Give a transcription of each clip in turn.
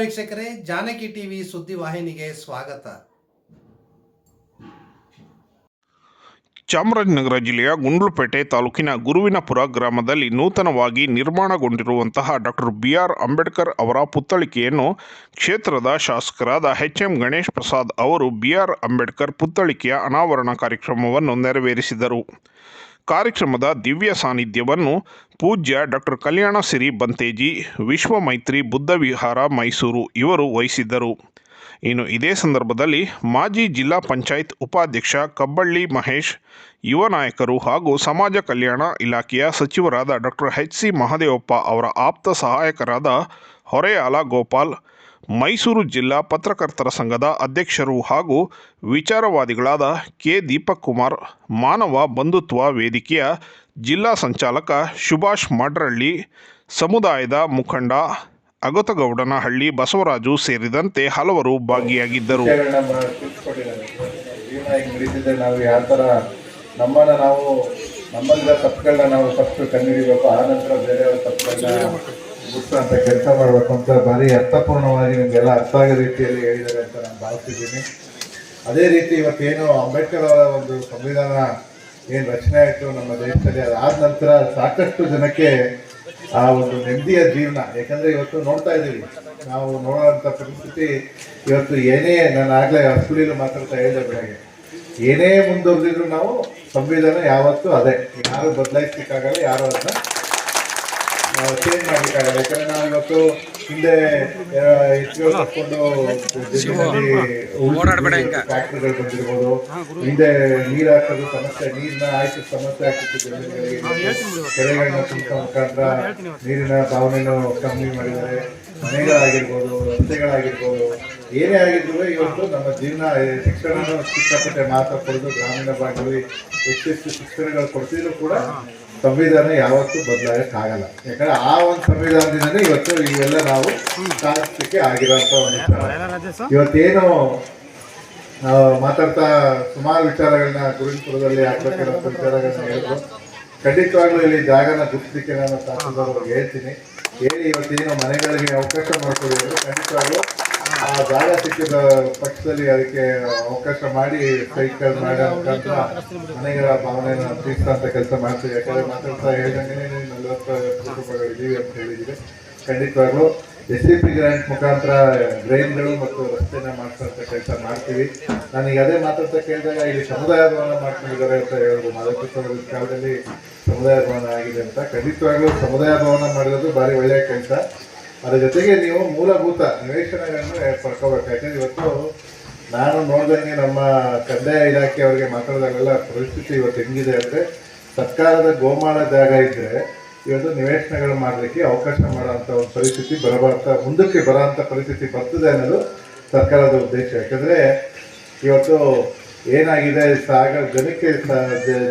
ವೀಕ್ಷಕರೇ, ಜಾನಕಿ ಟಿವಿ ಸುದ್ದಿ ವಾಹಿನಿಗೆ ಸ್ವಾಗತ. ಚಾಮರಾಜನಗರ ಜಿಲ್ಲೆಯ ಗುಂಡ್ಲುಪೇಟೆ ತಾಲೂಕಿನ ಗುರುವಿನಪುರ ಗ್ರಾಮದಲ್ಲಿ ನೂತನವಾಗಿ ನಿರ್ಮಾಣಗೊಂಡಿರುವಂತಹ ಡಾಕ್ಟರ್ ಬಿ ಆರ್ ಅಂಬೇಡ್ಕರ್ ಅವರ ಪುತ್ಥಳಿಕೆಯನ್ನು ಕ್ಷೇತ್ರದ ಶಾಸಕರಾದ ಎಚ್ ಎಂ ಗಣೇಶ್ ಪ್ರಸಾದ್ ಅವರು ಬಿ ಆರ್ ಅಂಬೇಡ್ಕರ್ ಪುತ್ಥಳಿಕೆಯ ಅನಾವರಣ ಕಾರ್ಯಕ್ರಮವನ್ನು ನೆರವೇರಿಸಿದರು. ಕಾರ್ಯಕ್ರಮದ ದಿವ್ಯ ಸಾನ್ನಿಧ್ಯವನ್ನು ಪೂಜ್ಯ ಡಾಕ್ಟರ್ ಕಲ್ಯಾಣ ಸಿರಿ ಬಂತೇಜಿ, ವಿಶ್ವ ಮೈತ್ರಿ, ಬುದ್ಧ ವಿಹಾರ, ಮೈಸೂರು ಇವರು ವಹಿಸಿದ್ದರು. ಇನ್ನು ಇದೇ ಸಂದರ್ಭದಲ್ಲಿ ಮಾಜಿ ಜಿಲ್ಲಾ ಪಂಚಾಯತ್ ಉಪಾಧ್ಯಕ್ಷ ಕಬ್ಬಳ್ಳಿ ಮಹೇಶ್, ಯುವ ನಾಯಕರು ಹಾಗೂ ಸಮಾಜ ಕಲ್ಯಾಣ ಇಲಾಖೆಯ ಸಚಿವರಾದ ಡಾಕ್ಟರ್ ಎಚ್ ಸಿ ಮಹದೇವಪ್ಪ ಅವರ ಆಪ್ತ ಸಹಾಯಕರಾದ ಹೊರೆಯಾಲ ಗೋಪಾಲ್ ಮೈಸೂರು ಜಿಲ್ಲಾ ಪತ್ರಕರ್ತರ ಸಂಘದ ಅಧ್ಯಕ್ಷರು ಹಾಗೂ ವಿಚಾರವಾದಿಗಳಾದ ಕೆ. ದೀಪಕ್ ಕುಮಾರ್, ಮಾನವ ಬಂಧುತ್ವ ವೇದಿಕೆಯ ಜಿಲ್ಲಾ ಸಂಚಾಲಕ ಸುಭಾಷ್ ಮಾಡ್ರಳ್ಳಿ, ಸಮುದಾಯದ ಮುಖಂಡ ಅಗತಗೌಡನಹಳ್ಳಿ ಬಸವರಾಜು ಸೇರಿದಂತೆ ಹಲವರು ಭಾಗಿಯಾಗಿದ್ದರು. ನಮ್ಮನ್ನ ನಾವು ನಮ್ಮಲ್ಲಿರೋ ತಪ್ಪುಗಳನ್ನ ನಾವು ಕಂಡುಹಿಡಿಬೇಕು ಆ ನಂತರ ತಪ್ಪುಗಳನ್ನ ಗುರುತಿಸುವಂತ ಕೆಲಸ ಮಾಡಬೇಕು ಅಂತ ಭಾರಿ ಅರ್ಥಪೂರ್ಣವಾಗಿ ನಿಮಗೆಲ್ಲ ಅರ್ಥ ಆಗೋ ರೀತಿಯಲ್ಲಿ ಹೇಳಿದ್ದಾರೆ ಅಂತ ನಾನು ಭಾವಿಸಿದ್ದೀನಿ ಅದೇ ರೀತಿ ಇವತ್ತೇನು ಅಂಬೇಡ್ಕರ್ ಅವರ ಒಂದು ಸಂವಿಧಾನ ಏನು ರಚನೆ ಆಯಿತು ನಮ್ಮ ದೇಶದಲ್ಲಿ ಅದಾದ ನಂತರ ಸಾಕಷ್ಟು ಜನಕ್ಕೆ ಆ ಒಂದು ನೆಮ್ಮದಿಯ ಜೀವನ. ಯಾಕಂದರೆ ಇವತ್ತು ನೋಡ್ತಾ ಇದ್ದೀವಿ. ನಾವು ನೋಡೋವಂಥ ಪರಿಸ್ಥಿತಿ ಇವತ್ತು ಏನೇ ನಾನು ಆಗಲೇ ಹಸುಳಿಲು ಮಾತಾಡ್ತಾ ಹೇಳಿದೆ ಬೆಳಗ್ಗೆ. ಏನೇ ಮುಂದುವರೆದಿದ್ರು ನಾವು ಸಂವಿಧಾನ ಯಾವತ್ತೂ ಅದೇ. ಯಾರು ಬದಲಾಯಿಸ್ಲಿಕ್ಕಾಗಲ್ಲ, ಯಾರು ಅದನ್ನ ಚೇಂಜ್ ಮಾಡ್ಲಿಕ್ಕಾಗಲ್ಲ ಯಾಕಂದ್ರೆ ನಾವು ಇವತ್ತು ಹಿಂದೆ ಹೆಚ್ಚು ತಕ್ಕೊಂಡು ಫ್ಯಾಕ್ಟ್ರಿಗಳು ಬಂದಿರ್ಬೋದು. ಹಿಂದೆ ನೀರು ಹಾಕೋದು ಸಮಸ್ಯೆ ನೀರಿನ ಆಯ್ತು ಸಮಸ್ಯೆ ಆಗ್ತಿತ್ತು ಕೆರೆಗಳನ್ನ ತುಂಬ ಮುಖಾಂತರ ನೀರಿನ ಭಾವನೆಯನ್ನು ಕಮ್ಮಿ ಮಾಡಿದ್ದಾರೆ. ಮನೆಗಳಾಗಿರ್ಬೋದು ರಸ್ತೆಗಳಾಗಿರ್ಬೋದು. ಏನೇ ಆಗಿದ್ರು ಇವತ್ತು ನಮ್ಮ ಜೀವನ ಶಿಕ್ಷಣ ಸಿಕ್ಕಾಪಟ್ಟೆ ಮಾತ್ರ ಕೊಡೋದು. ಗ್ರಾಮೀಣ ಭಾಗದಲ್ಲಿ ಹೆಚ್ಚೆಚ್ಚು ಶಿಕ್ಷಣಗಳು ಕೊಡ್ತಿದ್ರು ಕೂಡ ಸಂವಿಧಾನ ಯಾವತ್ತೂ ಬದಲಾಗಕ್ಕಾಗಲ್ಲ ಯಾಕಂದ್ರೆ ಆ ಒಂದು ಸಂವಿಧಾನದಿಂದನೇ ಇವತ್ತು ಇವೆಲ್ಲ ನಾವು ಸಾಧಿಸಲಿಕ್ಕೆ ಆಗಿರೋಂಥ ಒಂದು. ಇವತ್ತೇನು ಮಾತಾಡ್ತಾ ಸುಮಾರು ವಿಚಾರಗಳನ್ನ ಗುರುಪುರದಲ್ಲಿ ಹಾಕ್ಬೇಕಿರೋ ವಿಚಾರಗಳನ್ನ ಹೇಳಿದ್ರು. ಖಂಡಿತವಾಗ್ಲೂ ಇಲ್ಲಿ ಜಾಗನ ಗುರುತಿಸಲಿಕ್ಕೆ ನಾನು ಶಾಸಕರವ್ರಿಗೆ ಹೇಳ್ತೀನಿ. ಹೇಳಿ ಇವತ್ತೇನು ಮನೆಗಳಿಗೆ ಅವಕಾಶ ಮಾಡಿಕೊಡಿ ಅಂದ್ರೆ ಖಂಡಿತವಾಗ್ಲೂ ಆ ಜಾಗ ಸಿಕ್ಕಿದ ಪಕ್ಷದಲ್ಲಿ ಅದಕ್ಕೆ ಅವಕಾಶ ಮಾಡಿ ಸೈಕಲ್ ಮಾಡೋ ಮುಖಾಂತರ ಮನೆಗಳ ಭಾವನೆಯನ್ನು ಅಂತ ಕೆಲಸ ಮಾಡ್ತೀವಿ. ಯಾಕಂದ್ರೆ ಮಾತಾಡ್ತಾ ಹೇಳಿದಂಗೆ ನಲವತ್ತು ಇದೀವಿ ಅಂತ ಹೇಳಿದ್ದೀವಿ. ಖಂಡಿತವಾಗ್ಲೂ ಎಸ್ ಸಿ ಪಿ ಗ್ರಾಂಟ್ ಮುಖಾಂತರ ಡ್ರೈನ್ಗಳು ಮತ್ತು ರಸ್ತೆನ ಮಾಡಿಸುವಂತ ಕೆಲಸ ಮಾಡ್ತೀವಿ. ನನಗೆ ಅದೇ ಮಾತಾಡ್ತಾ ಕೇಳಿದಾಗ ಇಲ್ಲಿ ಸಮುದಾಯ ಭವನ ಮಾಡ್ಕೊಂಡಿದ್ದಾರೆ ಅಂತ ಹೇಳ್ಬೋದು. ಮಾದಕೃಷ್ಣ ಕಾಲದಲ್ಲಿ ಸಮುದಾಯ ಭವನ ಆಗಿದೆ ಅಂತ. ಖಂಡಿತವಾಗ್ಲೂ ಸಮುದಾಯ ಭವನ ಮಾಡಿರೋದು ಭಾರಿ ಒಳ್ಳೆಯ ಕೆಲಸ. ಅದ್ರ ಜೊತೆಗೆ ನೀವು ಮೂಲಭೂತ ನಿವೇಶನಗಳನ್ನು ಪಡ್ಕೋಬೇಕು ಯಾಕಂದ್ರೆ ಇವತ್ತು ನಾನು ನೋಡ್ದಂಗೆ ನಮ್ಮ ಕಂದಾಯ ಇಲಾಖೆಯವರಿಗೆ ಮಾತಾಡಿದಾಗೆಲ್ಲ ಪರಿಸ್ಥಿತಿ ಇವತ್ತು ಹೆಂಗಿದೆ ಅಂದರೆ ಸರ್ಕಾರದ ಗೋಮಾಳ ಜಾಗ ಇದ್ದರೆ ಇವತ್ತು ನಿವೇಶನಗಳು ಮಾಡಲಿಕ್ಕೆ ಅವಕಾಶ ಮಾಡೋಂಥ ಒಂದು ಪರಿಸ್ಥಿತಿ ಬರಬಾರ್ದ, ಮುಂದಕ್ಕೆ ಬರೋಂಥ ಪರಿಸ್ಥಿತಿ ಬರ್ತದೆ ಅನ್ನೋದು ಸರ್ಕಾರದ ಉದ್ದೇಶ. ಯಾಕಂದರೆ ಇವತ್ತು ಏನಾಗಿದೆ? ಸಾಗ ಜನಕ್ಕೆ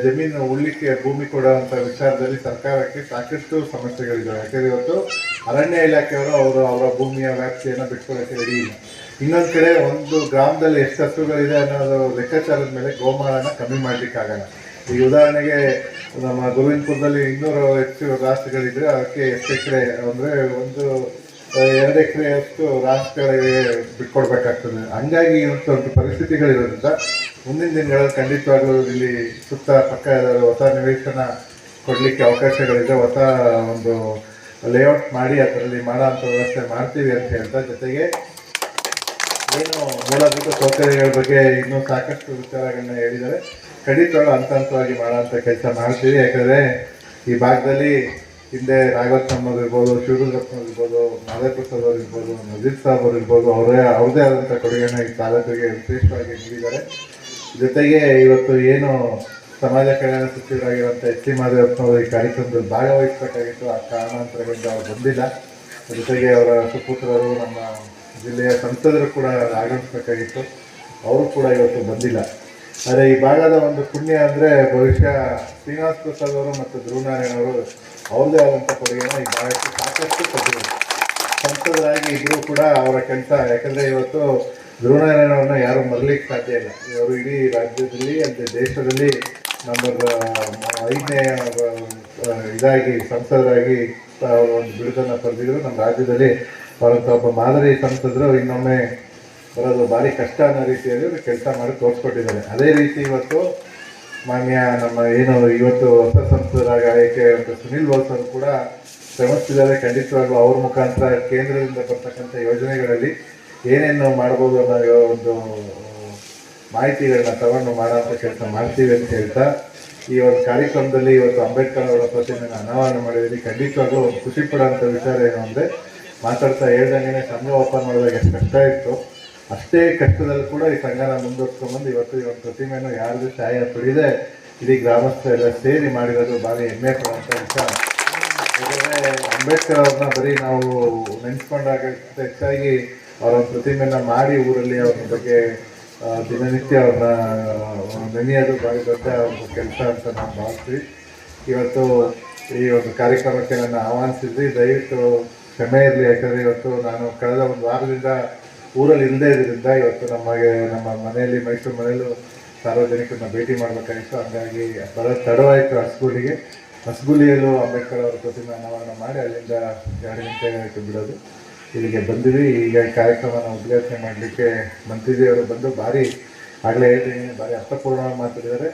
ಜಮೀನು ಉಳ್ಳಿಕ್ಕೆ ಭೂಮಿ ಕೊಡುವಂಥ ವಿಚಾರದಲ್ಲಿ ಸರ್ಕಾರಕ್ಕೆ ಸಾಕಷ್ಟು ಸಮಸ್ಯೆಗಳಿದ್ದಾವೆ. ಯಾಕಂದರೆ ಇವತ್ತು ಅರಣ್ಯ ಇಲಾಖೆಯವರು ಅವರು ಅವರ ಭೂಮಿಯ ವ್ಯಾಪ್ತಿಯನ್ನು ಬಿಟ್ಕೊಳ್ಳೋಕ್ಕೆ ರೆಡಿ ಇಲ್ಲ. ಇನ್ನೊಂದು ಕಡೆ ಒಂದು ಗ್ರಾಮದಲ್ಲಿ ಎಷ್ಟು ಹಸುಗಳಿದೆ ಅನ್ನೋದು ಲೆಕ್ಕಾಚಾರದ ಮೇಲೆ ಗೋಮಾಳನ ಕಮ್ಮಿ ಮಾಡಲಿಕ್ಕಾಗಲ್ಲ. ಈಗ ಉದಾಹರಣೆಗೆ ನಮ್ಮ ಗೋವಿಂದಪುರದಲ್ಲಿ ಇನ್ನೂರು ಹೆಚ್ಚು ರಾಷ್ಟ್ರಗಳಿದ್ರೆ ಅದಕ್ಕೆ ಎಷ್ಟು ಎಕರೆ ಅಂದರೆ ಒಂದು ಎರಡು ಎಕರೆಯಷ್ಟು ರಾಷ್ಟ್ರಗಳಿಗೆ ಬಿಟ್ಕೊಡ್ಬೇಕಾಗ್ತದೆ. ಹಂಗಾಗಿ ಒಂದು ಪರಿಸ್ಥಿತಿಗಳಿರೋದ್ರಿಂದ ಮುಂದಿನ ದಿನಗಳಲ್ಲಿ ಖಂಡಿತವಾಗಲೂ ಇಲ್ಲಿ ಸುತ್ತ ಪಕ್ಕ ಹೊಸ ನಿವೇಶನ ಕೊಡಲಿಕ್ಕೆ ಅವಕಾಶಗಳಿದೆ. ಹೊಸ ಒಂದು ಲೇಔಟ್ ಮಾಡಿ ಅದರಲ್ಲಿ ಮಾಡೋಂಥ ವ್ಯವಸ್ಥೆ ಮಾಡ್ತೀವಿ ಅಂತ ಹೇಳ್ತಾ, ಜೊತೆಗೆ ಏನು ಮೂಲಭೂತ ಸೌಕರ್ಯಗಳ ಬಗ್ಗೆ ಇನ್ನೂ ಸಾಕಷ್ಟು ವಿಚಾರಗಳನ್ನ ಹೇಳಿದರೆ ಖಂಡಿತವಾಗ್ಲೂ ಹಂತ ಹಂತವಾಗಿ ಮಾಡೋಂಥ ಕೆಲಸ ಮಾಡ್ತೀವಿ. ಯಾಕಂದರೆ ಈ ಭಾಗದಲ್ಲಿ ಹಿಂದೆ ರಾಘವಸ್ವಾಮಿ ಇರ್ಬೋದು ಶಿವರುದ್ರಪ್ಪನವ್ರು ಇರ್ಬೋದು ಮಾದೇಪ್ರಸಾದ್ ಅವ್ರು ಇರ್ಬೋದು ನಜೀರ್ ಸಾಬ್ ಅವ್ರು ಇರ್ಬೋದು, ಅವರೇ, ಅವ್ರದೇ ಆದಂಥ ಕೊಡುಗೆಯನ್ನು ಈ ತಾಲೂಕಿಗೆ ವಿಶೇಷವಾಗಿ ನೀಡಿದ್ದಾರೆ. ಜೊತೆಗೆ ಇವತ್ತು ಏನು ಸಮಾಜ ಕಲ್ಯಾಣ ಸಚಿವರಾಗಿರುವಂಥ ಎಚ್ ಸಿ ಮಾದೇವಪ್ಪನವರು ಈ ಕಾರ್ಯಕ್ರಮದಲ್ಲಿ ಭಾಗವಹಿಸಬೇಕಾಗಿತ್ತು, ಆ ಕಾರಣಾಂತರಗಳಿಂದ ಅವ್ರು ಬಂದಿಲ್ಲ. ಜೊತೆಗೆ ಅವರ ಸುಪುತ್ರರು ನಮ್ಮ ಜಿಲ್ಲೆಯ ಸಂಸದರು ಕೂಡ ಆಗಮಿಸಬೇಕಾಗಿತ್ತು ಅವರು ಕೂಡ ಇವತ್ತು ಬಂದಿಲ್ಲ. ಆದರೆ ಈ ಭಾಗದ ಒಂದು ಪುಣ್ಯ ಅಂದರೆ ಬಹುಶಃ ಶ್ರೀನಿವಾಸ ಪ್ರಸಾದ್ ಅವರು ಮತ್ತು ಧ್ರುವನಾರಾಯಣ ಅವರು ಅವ್ರದೇ ಆದಂಥ ಕೊಡುಗೆನ ಈ ಭಾಗಕ್ಕೆ ಸಾಕಷ್ಟು ಕೊಟ್ಟಿದ್ದಾರೆ. ಸಂಸದರಾಗಿ ಇದ್ರೂ ಕೂಡ ಅವರ ಕೆಲಸ, ಯಾಕಂದರೆ ಇವತ್ತು ಧ್ರುವನಾರಾಯಣವ್ರನ್ನ ಯಾರು ಮರಲಿಕ್ಕೆ ಸಾಧ್ಯ ಇಲ್ಲ. ಇವರು ಇಡೀ ರಾಜ್ಯದಲ್ಲಿ ಅಂದ್ರೆ ದೇಶದಲ್ಲಿ ನಂಬರ್ ಐದನೇ ಇದಾಗಿ ಸಂಸದರಾಗಿ ಅವರು ಒಂದು ಬಿರುದನ್ನು ಪಡೆದಿದ್ರು. ನಮ್ಮ ರಾಜ್ಯದಲ್ಲಿ ಅವರಂತ ಒಬ್ಬ ಮಾದರಿ ಸಂಸದರು, ಇನ್ನೊಮ್ಮೆ ಬರೋದು ಭಾರಿ ಕಷ್ಟ ಅನ್ನೋ ರೀತಿಯಲ್ಲಿ ಕೆಲಸ ಮಾಡಿ ತೋರಿಸ್ಕೊಟ್ಟಿದ್ದಾರೆ. ಅದೇ ರೀತಿ ಇವತ್ತು ಮಾನ್ಯ ನಮ್ಮ ಏನು ಇವತ್ತು ಹೊಸ ಸಂಸದರಾಗ ಸುನಿಲ್ ಬೋಸ್ ಅವರು ಕೂಡ ಶ್ರಮಿಸ್ತಿದ್ದಾರೆ. ಖಂಡಿತವಾಗ್ಲೂ ಅವ್ರ ಮುಖಾಂತರ ಕೇಂದ್ರದಿಂದ ಬರ್ತಕ್ಕಂಥ ಯೋಜನೆಗಳಲ್ಲಿ ಏನೇನು ಮಾಡ್ಬೋದು ಅನ್ನೋ ಒಂದು ಮಾಹಿತಿಗಳನ್ನ ತಗೊಂಡು ಮಾಡೋಂಥ ಕೆಲಸ ಮಾಡ್ತೀವಿ ಅಂತ ಹೇಳ್ತಾ, ಈ ಒಂದು ಕಾರ್ಯಕ್ರಮದಲ್ಲಿ ಇವತ್ತು ಅಂಬೇಡ್ಕರ್ ಅವರ ಪ್ರತಿಮೆಯನ್ನು ಅನಾವರಣ ಮಾಡಿದ್ವಿ ಖಂಡಿತವಾಗ್ಲೂ ಒಂದು ಖುಷಿ ಪಡೋಂಥ ವಿಚಾರ ಏನು ಅಂದರೆ ಮಾತಾಡ್ತಾ ಹೇಳ್ದಂಗೆ ಸಂಘ ಓಪನ್ ಮಾಡಿದಾಗ ಎಷ್ಟು ಕಷ್ಟ ಇತ್ತು. ಅಷ್ಟೇ ಕಷ್ಟದಲ್ಲಿ ಕೂಡ ಈ ಸಂಘನ ಮುಂದುವರ್ಸ್ಕೊಂಡ್ಬಂದು ಇವತ್ತು ಇವತ್ತು ಪ್ರತಿಮೆಯನ್ನು ಯಾರ್ದು ಸಹಾಯ ಪಡೆಯದೆ ಇಡೀ ಗ್ರಾಮಸ್ಥರೆಲ್ಲ ಸೇರಿ ಮಾಡಿರೋದು ಭಾರಿ ಹೆಮ್ಮೆ ಪಡುವಂಥ ವಿಚಾರ. ಅಂಬೇಡ್ಕರ್ ಅವ್ರನ್ನ ಬರೀ ನಾವು ನೆನೆಸ್ಕೊಂಡಾಗ ಹೆಚ್ಚಾಗಿ ಅವರ ಪ್ರತಿಮೆಯನ್ನು ಮಾಡಿ ಊರಲ್ಲಿ ಅವ್ರ ಬಗ್ಗೆ ದಿನನಿತ್ಯ ಅವ್ರನ್ನ ನೆನೆಯೋದು ಭಾರಿ ದೊಡ್ಡ ಒಂದು ಕೆಲಸ ಅಂತ ನಾವು ಭಾವಿಸ್ತೀವಿ. ಇವತ್ತು ಈ ಒಂದು ಕಾರ್ಯಕ್ರಮಕ್ಕೆ ನನ್ನ ಆಹ್ವಾನಿಸಿದ್ವಿ. ದಯವಿಟ್ಟು ಕ್ಷಮೆ ಇರಲಿ. ಯಾಕಂದರೆ ಇವತ್ತು ನಾನು ಕಳೆದ ಒಂದು ವಾರದಿಂದ ಊರಲ್ಲಿ ಇಲ್ಲದೆ ಇದ್ರಿಂದ ಇವತ್ತು ನಮಗೆ, ನಮ್ಮ ಮನೆಯಲ್ಲಿ, ಮೈಸೂರು ಮನೆಯಲ್ಲೂ ಸಾರ್ವಜನಿಕರನ್ನ ಭೇಟಿ ಮಾಡಬೇಕಾಗಿತ್ತು ಹಂಗಾಗಿ ಬರ ತಡವಾಯಿತು ಹಸ್ಗೂಲಿಗೆ ಹಸ್ಗುಲಿಯಲ್ಲೂ ಅಂಬೇಡ್ಕರ್ ಅವರ ಪ್ರತಿಮೆ ಅನಾವರಣ ಮಾಡಿ ಅಲ್ಲಿಂದ ಎರಡು ಗಂಟೆಗೆ ಬಿಡೋದು. ಇಲ್ಲಿಗೆ ಬಂದಿವಿ. ಈಗ ಕಾರ್ಯಕ್ರಮನ ಉದ್ಘಾಟನೆ ಮಾಡಲಿಕ್ಕೆ ಮಂತ್ರಿಜಿಯವರು ಬಂದು ಭಾರಿ ಆಗಲೇ ಹೇಳ್ತೀನಿ ಭಾರಿ ಅರ್ಥಪೂರ್ಣವಾಗಿ ಮಾತಾಡಿದ್ದಾರೆ.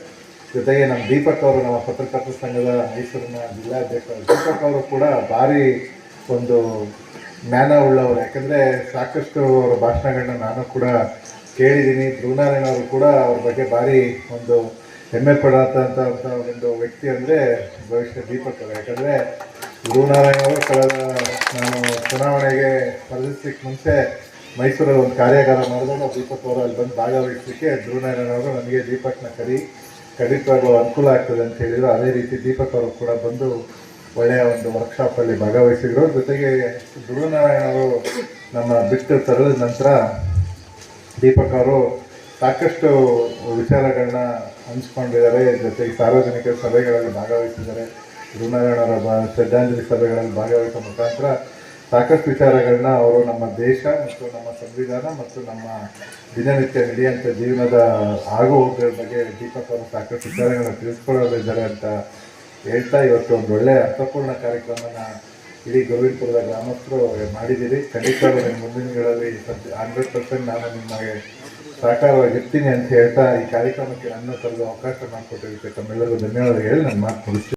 ಜೊತೆಗೆ ನಮ್ಮ ದೀಪಕ್ ಅವರು, ನಮ್ಮ ಪತ್ರಕರ್ತರ ಸಂಘದ ಮೈಸೂರಿನ ಜಿಲ್ಲಾಧ್ಯಕ್ಷ ದೀಪಕ್ ಅವರು ಕೂಡ ಭಾರಿ ಒಂದು ಜ್ಞಾನ ಉಳ್ಳವರು. ಯಾಕಂದರೆ ಸಾಕಷ್ಟು ಅವರ ಭಾಷಣಗಳನ್ನ ನಾನು ಕೂಡ ಕೇಳಿದ್ದೀನಿ. ಧ್ರುವನಾರಾಯಣ ಅವರು ಕೂಡ ಅವ್ರ ಬಗ್ಗೆ ಭಾರಿ ಒಂದು ಹೆಮ್ಮೆ ಪಡೋಂಥ ಒಂದು ವ್ಯಕ್ತಿ ಅಂದರೆ ಭವಿಷ್ಯ ದೀಪಕ್ ಅವರು. ಯಾಕಂದರೆ ಅವರು ಕಳೆದ ನಾನು ಚುನಾವಣೆಗೆ ಸ್ಪರ್ಧಿಸ್ಲಿಕ್ಕೆ ಮುಂಚೆ ಮೈಸೂರಲ್ಲಿ ಒಂದು ಕಾರ್ಯಾಗಾರ ಮಾಡಿದಾಗ ದೀಪಕ್ ಅವರು ಅಲ್ಲಿ ಬಂದು ಭಾಗವಹಿಸಲಿಕ್ಕೆ ಅವರು ನನಗೆ ದೀಪಕ್ನ ಕರಿ ಖಂಡಿತವಾಗ್ಲೂ ಅನುಕೂಲ ಆಗ್ತದೆ ಅಂತ ಹೇಳಿದರು. ಅದೇ ರೀತಿ ದೀಪಕ್ ಅವರು ಕೂಡ ಬಂದು ಒಳ್ಳೆಯ ಒಂದು ವರ್ಕ್ಶಾಪಲ್ಲಿ ಭಾಗವಹಿಸಿದ್ರು. ಜೊತೆಗೆ ಧ್ರುವನಾರಾಯಣ ಅವರು ನಮ್ಮ ಬಿಟ್ಟು ತರದ ನಂತರ ದೀಪಕ್ ಅವರು ಸಾಕಷ್ಟು ವಿಚಾರಗಳನ್ನ ಹಂಚ್ಕೊಂಡಿದ್ದಾರೆ. ಜೊತೆಗೆ ಸಾರ್ವಜನಿಕ ಸಭೆಗಳಲ್ಲಿ ಭಾಗವಹಿಸಿದ್ದಾರೆ. ಧ್ರುವನಾರಾಯಣರ ಬಾ, ಶ್ರದ್ಧಾಂಜಲಿ ಸಭೆಗಳಲ್ಲಿ ಭಾಗವಹಿಸುವ ಮುಖಾಂತರ ಸಾಕಷ್ಟು ವಿಚಾರಗಳನ್ನ ಅವರು ನಮ್ಮ ದೇಶ ಮತ್ತು ನಮ್ಮ ಸಂವಿಧಾನ ಮತ್ತು ನಮ್ಮ ದಿನನಿತ್ಯ ನಡೆಯುವಂಥ ಜೀವನದ ಆಗುಹೋಗುಗಳ ಬಗ್ಗೆ ದೀಪಕ್ ಅವರು ಸಾಕಷ್ಟು ವಿಚಾರಗಳನ್ನ ತಿಳಿಸ್ಕೊಳ್ಳೋದಿದ್ದಾರೆ ಅಂತ ಹೇಳ್ತಾ ಇವತ್ತು ಒಂದು ಒಳ್ಳೆಯ ಅರ್ಥಪೂರ್ಣ ಕಾರ್ಯಕ್ರಮನ ಇಡೀ ಗೋವಿಂದಪುರದ ಗ್ರಾಮಸ್ಥರು ಮಾಡಿದ್ದೀರಿ. ಖಂಡಿತ ನಿಮ್ಮ ಮುಂದಿನಗಳಲ್ಲಿ ದಿನಗಳಲ್ಲಿ ಹಂಡ್ರೆಡ್ ಪರ್ಸೆಂಟ್ ನಾನು ನಿಮಗೆ ಸಹಕಾರವಾಗಿರ್ತೀನಿ ಅಂತ ಹೇಳ್ತಾ ಈ ಕಾರ್ಯಕ್ರಮಕ್ಕೆ ನನ್ನ ತರದ ಅವಕಾಶ ಮಾಡಿಕೊಟ್ಟಿದ್ದಕ್ಕೆ ತಮ್ಮೆಲ್ಲರಿಗೂ ಧನ್ಯವಾದ ಹೇಳಿ ನಾನು ಮಾತು ಮುಗಿಸ್ತೀನಿ.